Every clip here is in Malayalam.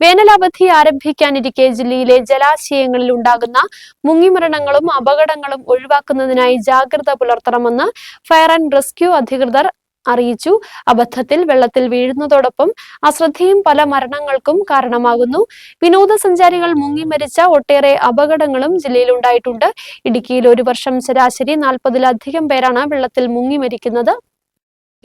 വേനലവധി ആരംഭിക്കാനിരിക്കെ ജില്ലയിലെ ജലാശയങ്ങളിൽ ഉണ്ടാകുന്ന മുങ്ങിമരണങ്ങളും അപകടങ്ങളും ഒഴിവാക്കുന്നതിനായി ജാഗ്രത പുലർത്തണമെന്ന് ഫയർ ആൻഡ് റെസ്ക്യൂ അധികൃതർ അറിയിച്ചു. അബദ്ധത്തിൽ വെള്ളത്തിൽ വീഴുന്നതോടൊപ്പം അശ്രദ്ധയും പല മരണങ്ങൾക്കും കാരണമാകുന്നു. വിനോദസഞ്ചാരികൾ മുങ്ങി മരിച്ച ഒട്ടേറെ അപകടങ്ങളും ജില്ലയിൽ ഉണ്ടായിട്ടുണ്ട്. ഇടുക്കിയിൽ ഒരു വർഷം ശരാശരി നാൽപ്പതിലധികം പേരാണ് വെള്ളത്തിൽ മുങ്ങി മരിക്കുന്നത്.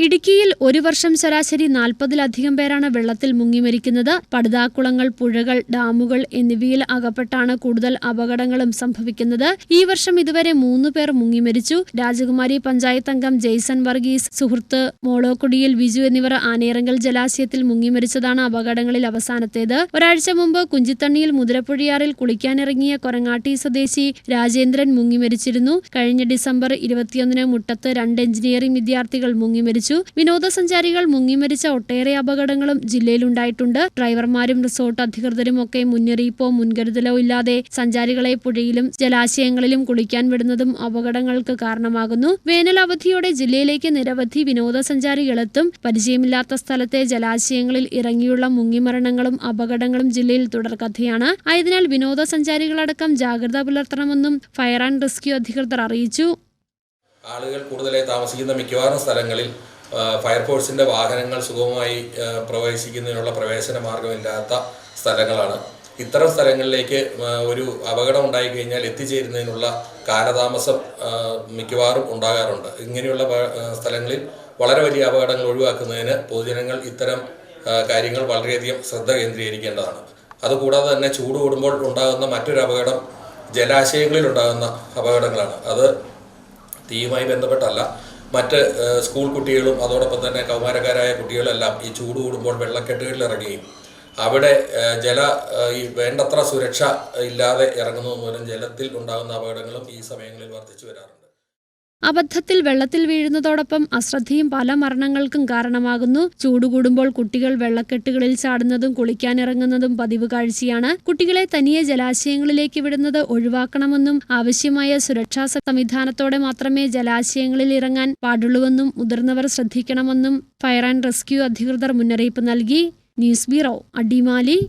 ഇടുക്കിയിൽ ഒരു വർഷം ശരാശരി നാൽപ്പതിലധികം പേരാണ് വെള്ളത്തിൽ മുങ്ങിമരിക്കുന്നത്. പടുതാക്കുളങ്ങൾ പുഴകൾ ഡാമുകൾ എന്നിവയിൽ അകപ്പെട്ടാണ് കൂടുതൽ അപകടങ്ങളും സംഭവിക്കുന്നത്. ഈ വർഷം ഇതുവരെ മൂന്ന് പേർ മുങ്ങിമരിച്ചു. രാജകുമാരി പഞ്ചായത്ത് അംഗം ജെയ്സൺ വർഗീസ് സുഹൃത്ത് മോളോക്കുടിയിൽ വിജു എന്നിവർ ആനേറങ്കൽ ജലാശയത്തിൽ മുങ്ങിമരിച്ചതാണ് അപകടങ്ങളിൽ അവസാനത്തേത്. ഒരാഴ്ച മുമ്പ് കുഞ്ചിത്തണ്ണിയിൽ മുതിരപ്പുഴയാറിൽ കുളിക്കാനിറങ്ങിയ കൊരങ്ങാട്ടി സ്വദേശി രാജേന്ദ്രൻ മുങ്ങിമരിച്ചിരുന്നു. കഴിഞ്ഞ ഡിസംബർ ഇരുപത്തിയൊന്നിന് മുട്ടത്ത് രണ്ട് എഞ്ചിനീയറിംഗ് വിദ്യാർത്ഥികൾ മുങ്ങി മരിച്ചു വിനോദസഞ്ചാരികൾ മുങ്ങിമരിച്ച ഒട്ടേറെ അപകടങ്ങളും ജില്ലയിലുണ്ടായിട്ടുണ്ട്. ഡ്രൈവർമാരും റിസോർട്ട് അധികൃതരും ഒക്കെ മുന്നറിയിപ്പോ മുൻകരുതലോ ഇല്ലാതെ സഞ്ചാരികളെ പുഴയിലും ജലാശയങ്ങളിലും കുളിക്കാൻ വിടുന്നതും അപകടങ്ങൾക്ക് കാരണമാകുന്നു. വേനൽ അവധിയോടെ ജില്ലയിലേക്ക് നിരവധി വിനോദസഞ്ചാരികളെത്തും പരിചയമില്ലാത്ത സ്ഥലത്തെ ജലാശയങ്ങളിൽ ഇറങ്ങിയുള്ള മുങ്ങിമരണങ്ങളും അപകടങ്ങളും ജില്ലയിൽ തുടർക്കഥയാണ്. ആയതിനാൽ വിനോദസഞ്ചാരികളടക്കം ജാഗ്രത പുലർത്തണമെന്നും ഫയർ ആൻഡ് റെസ്ക്യൂ അധികൃതർ അറിയിച്ചു. ആളുകൾ കൂടുതലായി താമസിക്കുന്ന മിക്കവാറും സ്ഥലങ്ങളിൽ ഫയർഫോഴ്സിന്റെ വാഹനങ്ങൾ സുഗമമായി പ്രവേശിക്കുന്നതിനുള്ള പ്രവേശന മാർഗമില്ലാത്ത സ്ഥലങ്ങളാണ്. ഇത്തരം സ്ഥലങ്ങളിലേക്ക് ഒരു അപകടം ഉണ്ടായിക്കഴിഞ്ഞാൽ എത്തിച്ചേരുന്നതിനുള്ള കാലതാമസം മിക്കവാറും ഉണ്ടാകാറുണ്ട്. ഇങ്ങനെയുള്ള സ്ഥലങ്ങളിൽ വളരെ വലിയ അപകടങ്ങൾ ഒഴിവാക്കുന്നതിന് പൊതുജനങ്ങൾ ഇത്തരം കാര്യങ്ങൾ വളരെയധികം ശ്രദ്ധ കേന്ദ്രീകരിക്കേണ്ടതാണ്. അതുകൂടാതെ തന്നെ ചൂട് കൂടുമ്പോൾ ഉണ്ടാകുന്ന മറ്റൊരു അപകടം ജലാശയങ്ങളിൽ ഉണ്ടാകുന്ന അപകടങ്ങളാണ്. അത് തീയുമായി ബന്ധപ്പെട്ടല്ല. മറ്റ് സ്കൂൾ കുട്ടികളും അതോടൊപ്പം തന്നെ കൗമാരക്കാരായ കുട്ടികളെല്ലാം ഈ ചൂട് കൂടുമ്പോൾ വെള്ളക്കെട്ടുകളിൽ ഇറങ്ങുകയും അവിടെ ജല ഈ വേണ്ടത്ര സുരക്ഷ ഇല്ലാതെ ഇറങ്ങുന്നത് മൂലം ജലത്തിൽ ഉണ്ടാകുന്ന അപകടങ്ങളും ഈ സമയങ്ങളിൽ വർദ്ധിച്ചു വരാറുണ്ട്. അബദ്ധത്തിൽ വെള്ളത്തിൽ വീഴുന്നതോടൊപ്പം അശ്രദ്ധയും പല മരണങ്ങൾക്കും കാരണമാകുന്നു. ചൂടുകൂടുമ്പോൾ കുട്ടികൾ വെള്ളക്കെട്ടുകളിൽ ചാടുന്നതും കുളിക്കാനിറങ്ങുന്നതും പതിവ് കാഴ്ചയാണ്. കുട്ടികളെ തനിയെ ജലാശയങ്ങളിലേക്ക് വിടുന്നത് ഒഴിവാക്കണമെന്നും ആവശ്യമായ സുരക്ഷാ സംവിധാനത്തോടെ മാത്രമേ ജലാശയങ്ങളിൽ ഇറങ്ങാൻ പാടുള്ളൂവെന്നും മുതിർന്നവർ ശ്രദ്ധിക്കണമെന്നും ഫയർ ആൻഡ് റെസ്ക്യൂ അധികൃതർ മുന്നറിയിപ്പ് നൽകി. News bureau Adimali.